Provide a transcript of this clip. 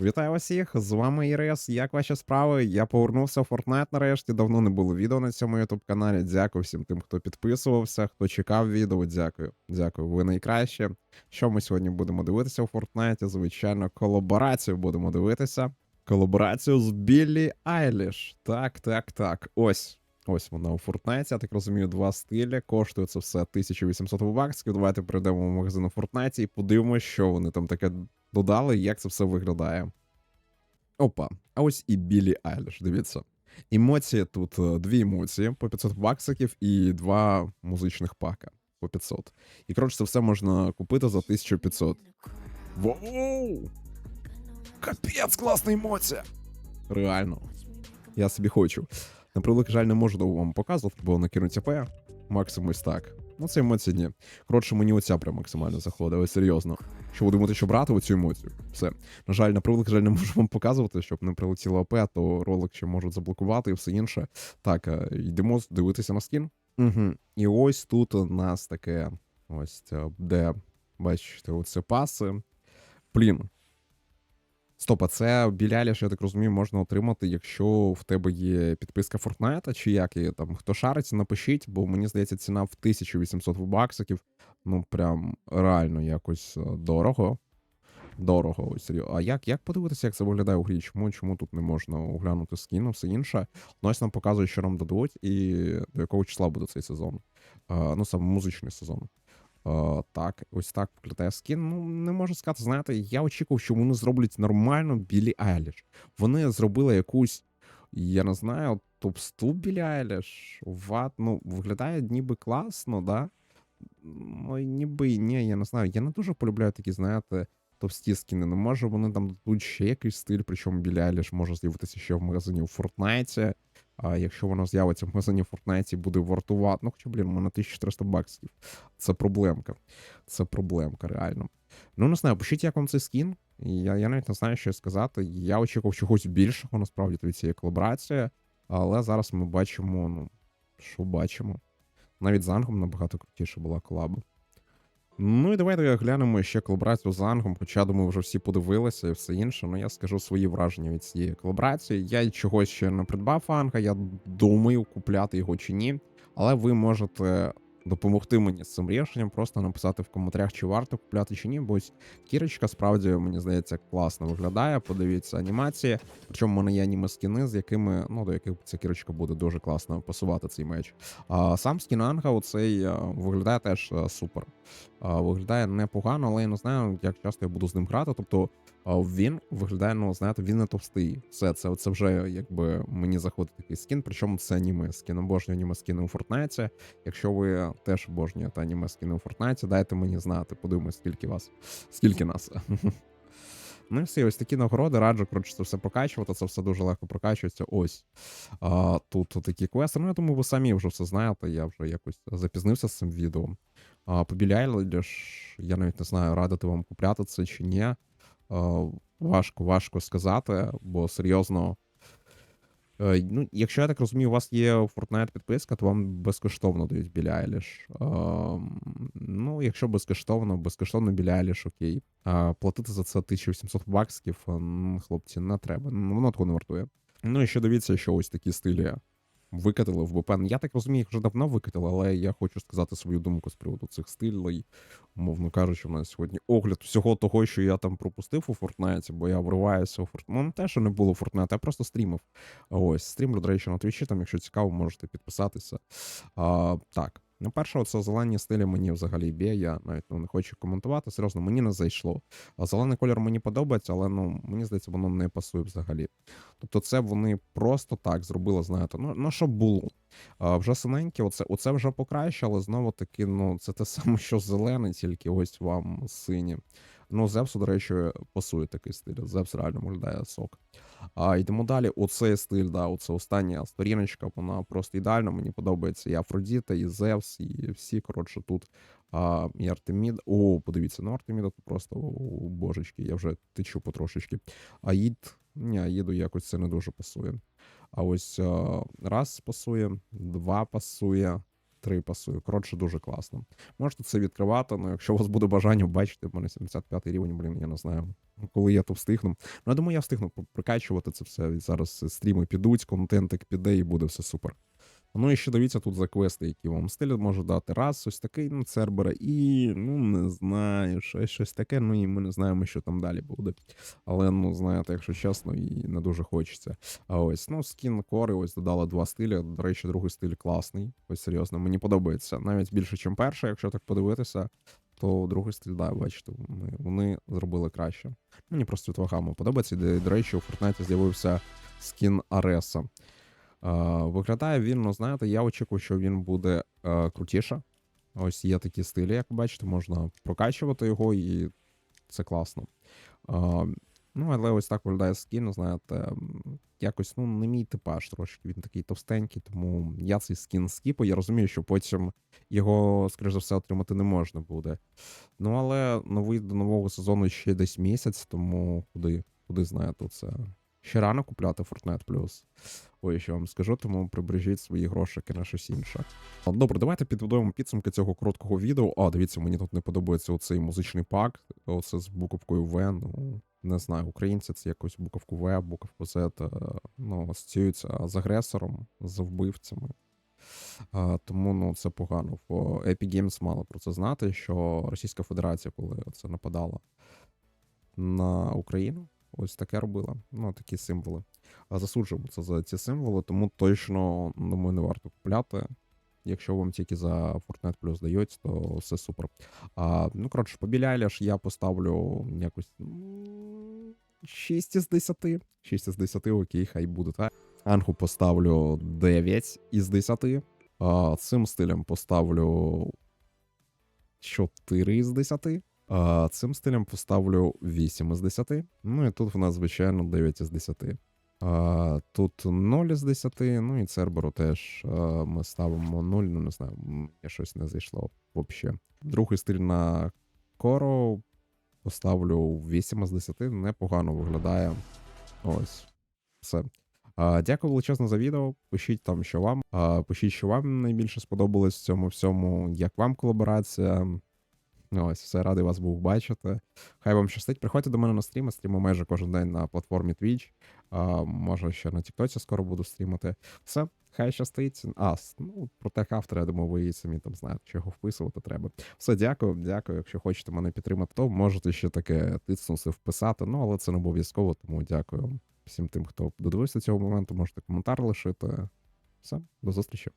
Вітаю усіх! З вами Ірес. Як ваші справи? Я повернувся в Fortnite нарешті. Давно не було відео на цьому youtube каналі. Дякую всім тим, хто підписувався, хто чекав відео. Дякую. Дякую, ви найкраще. Що ми сьогодні будемо дивитися у Fortnite? Звичайно, колаборацію будемо дивитися. Колаборацію з Біллі Айліш. Так, так, так. Ось. Ось вона у Fortnite, я так розумію, два стилі. Коштує це все 1800 баксів. Давайте прийдемо в магазин у Fortnite і подивимося, що вони там таке додали, як це все виглядає. Опа, а ось і Білі Айліш, дивіться. Емоції тут е, дві емоції по 500 баксиків і два музичних пака по 500. І коротше, це все можна купити за 1500. Воу! Капець, класна емоція! Реально. Я собі хочу. На жаль, не можу вам показувати, бо накинуть АП. Максимум ось так. Ну, це емоції ні. Коротше, мені оця прям максимально заходить, ось серйозно. Що ви думаєте, що брати оцю емоцію? Все. На жаль, на превеликий жаль, не можу вам показувати, щоб не прилетіло АП, то ролик ще можуть заблокувати і все інше. Так, е, йдемо дивитися на скін. Угу. І ось тут у нас таке, ось де, бачите, оце паси. Блін. Стоп, а це біляліш, я так розумію, можна отримати, якщо в тебе є підписка Fortnite, чи як є там. Хто шариться, напишіть, бо мені здається, ціна в 1800 баксиків. Ну, прям реально якось е, дорого. Дорого, ось. А як, як подивитися, як це виглядає у грі? Чому, чому тут не можна оглянути скіну, все інше? Ну, ось нам показує, що нам дадуть, і до якого числа буде цей сезон. А, ну, саме музичний сезон. Uh, так, ось так виглядає скін. Ну, не можу сказати, знаєте, я очікував, що вони зроблять нормально Білі Айліш. Вони зробили якусь, я не знаю, топ-сту Білі Айліш. Ват, ну, виглядає ніби класно, да? Ну, ніби ні, я не знаю. Я не дуже полюбляю такі, знаєте, товсті скіни. Не може вони там дадуть ще якийсь стиль, причому Білі Айліш може з'явитися ще в магазині у Фортнайті. А якщо воно з'явиться в магазині Fortnite і буде вартувати, ну хоча, блін, у мене 1400 баксів. Це проблемка. Це проблемка, реально. Ну, не знаю, пишіть, як вам цей скін. Я я навіть не знаю, що сказати. Я очікував чогось більшого, насправді, від цієї колаборації. Але зараз ми бачимо, ну, що бачимо. Навіть з Ангом набагато крутіше була колаба. Ну і давайте глянемо ще колаборацію з Ангом, хоча думаю, вже всі подивилися і все інше. Ну я скажу свої враження від цієї колаборації. Я чогось ще не придбав Анга, я думаю, купляти його чи ні. Але ви можете допомогти мені з цим рішенням, просто написати в коментарях, чи варто купляти чи ні. Бо кірочка справді, мені здається, класно виглядає. Подивіться анімації. Причому в мене є аніме скіни, з якими, ну, до яких ця кірочка буде дуже класно пасувати цей меч. А сам скін Анга оцей виглядає теж супер. Виглядає непогано, але я не знаю, як часто я буду з ним грати. Тобто він виглядає, ну, знаєте, він не товстий. Все, це це вже якби мені заходить такий скін. Причому це аніме скін. Обожнюю аніме скіни у Фортнайті. Якщо ви теж обожнюєте аніме скіни у Фортнайті, дайте мені знати. Подивимось, скільки вас, скільки нас. Ну і все, ось такі нагороди, раджу, коротше, це все прокачувати, це все дуже легко прокачується. Ось а, тут такі квести. Ну, я думаю, ви самі вже все знаєте. Я вже якось запізнився з цим відео. А, Побіляйли, я навіть не знаю, радити вам купляти це чи ні. А, важко, важко сказати, бо серйозно. Е, ну, Якщо я так розумію, у вас є Fortnite підписка, то вам безкоштовно дають біля Айліш. Ну, якщо безкоштовно, безкоштовно біля Айліш, окей. Платити за це 1800 баксів, хлопці, не треба. Воно того не вартує. Ну і ще дивіться, що ось такі стилі викатили в БПН. Я так розумію, їх вже давно викатили, але я хочу сказати свою думку з приводу цих стилей. Умовно кажучи, у нас сьогодні огляд всього того, що я там пропустив у Фортнайті, бо я вриваюся у Фортнайт. Ну, не те, що не було Фортнайт, я просто стрімив. Ось, стрімлю, до речі, на твічі, там, якщо цікаво, можете підписатися. А, Так. Ну, перше, це зелені стилі мені взагалі б'є, я навіть ну, не хочу коментувати. Серйозно, мені не зайшло. Зелений колір мені подобається, але ну мені здається, воно не пасує взагалі. Тобто, це вони просто так зробили, знаєте, ну ну що було. А, Вже синеньке, оце оце вже покраще, але знову таки, ну це те саме, що зелений, тільки ось вам сині. Ну, Зевсу, до речі, пасує такий стиль. Зевс реально виглядає сок. А, Йдемо далі. Оцей стиль, да, оце остання сторіночка, вона просто ідеальна. Мені подобається і Афродіта, і Зевс, і всі. Коротше, тут а, і Артемід. О, подивіться, ну Артеміда тут просто о, божечки, я вже течу потрошечки. Аїд, ні, Аїду якось це не дуже пасує. А ось а, раз пасує, два пасує, 3 пасую. Коротше, дуже класно. Можете це відкривати, але якщо у вас буде бажання, бачите, в мене 75 рівень, блін, я не знаю, коли я то встигну. Ну, я думаю, я встигну прикачувати це все. Зараз стріми підуть, контентик піде і буде все супер. Ну і ще дивіться тут за квести, які вам стиль може дати. Раз, ось такий ну, цербера, і ну не знаю, щось, щось таке. Ну і ми не знаємо, що там далі буде. Але ну знаєте, якщо чесно, і не дуже хочеться. А ось ну скін кори, ось додала два стилі. До речі, другий стиль класний. Ось серйозно, мені подобається. Навіть більше, ніж перший, якщо так подивитися. То другий стиль, да, бачите, вони, вони зробили краще. Мені просто твагами подобається. До, до речі, у Фортнайті з'явився скін Ареса. Е, виглядає він, ну знаєте, я очікую, що він буде е, крутіше. Ось є такі стилі, як ви бачите, можна прокачувати його, і це класно. Е, ну, але ось так виглядає скін, знаєте, якось ну, не мій типаж трошки. Він такий товстенький, тому я цей скін скіпаю. Я розумію, що потім його, скоріш за все, отримати не можна буде. Ну, але новий до нового сезону ще десь місяць, тому куди, куди знаєте, це. Ще рано купляти Fortnite Plus. Ой, що вам скажу, тому прибережіть свої грошики на щось інше. Добре, давайте підведемо підсумки цього короткого відео. А, дивіться, мені тут не подобається оцей музичний пак. Оце з буковкою В. Ну, не знаю, українці це якось буковку В, буковку Z, е, ну, асоціюються з агресором, з вбивцями. А, тому ну, це погано. В Epic Games мало про це знати, що Російська Федерація, коли це нападала на Україну, ось таке робила. Ну, такі символи. Засуджуємо це за ці символи, тому точно думаю, не варто купляти. Якщо вам тільки за Fortnite Plus дають, то все супер. А, ну, коротше, по Айліш я поставлю якось 6 із 10. 6 із 10, окей, хай буде так. Анху поставлю 9 із 10. А, цим стилем поставлю 4 із 10. А, цим стилем поставлю 8 із 10. Ну і тут в нас, звичайно, 9 із 10. Тут 0 із 10, ну і Церберу теж ми ставимо 0, ну не знаю, мені щось не зайшло взагалі. Другий стиль на Коро поставлю 8 із 10, непогано виглядає. Ось. Все. Дякую величезно за відео. Пишіть там, що вам. Пишіть, що вам найбільше сподобалось в цьому всьому, як вам колаборація. Ось, все, радий вас був бачити. Хай вам щастить. Приходьте до мене на стріми. Стріму майже кожен день на платформі Twitch. А, може, ще на Тіктоці скоро буду стрімити. Все, хай щастить. А, ну, про тех автора, я думаю, ви самі там знаєте, що його вписувати треба. Все, дякую, дякую. Якщо хочете мене підтримати, то можете ще таке тиснути, вписати. Ну, але це не обов'язково, тому дякую всім тим, хто додивився цього моменту. Можете коментар лишити. Все, до зустрічі.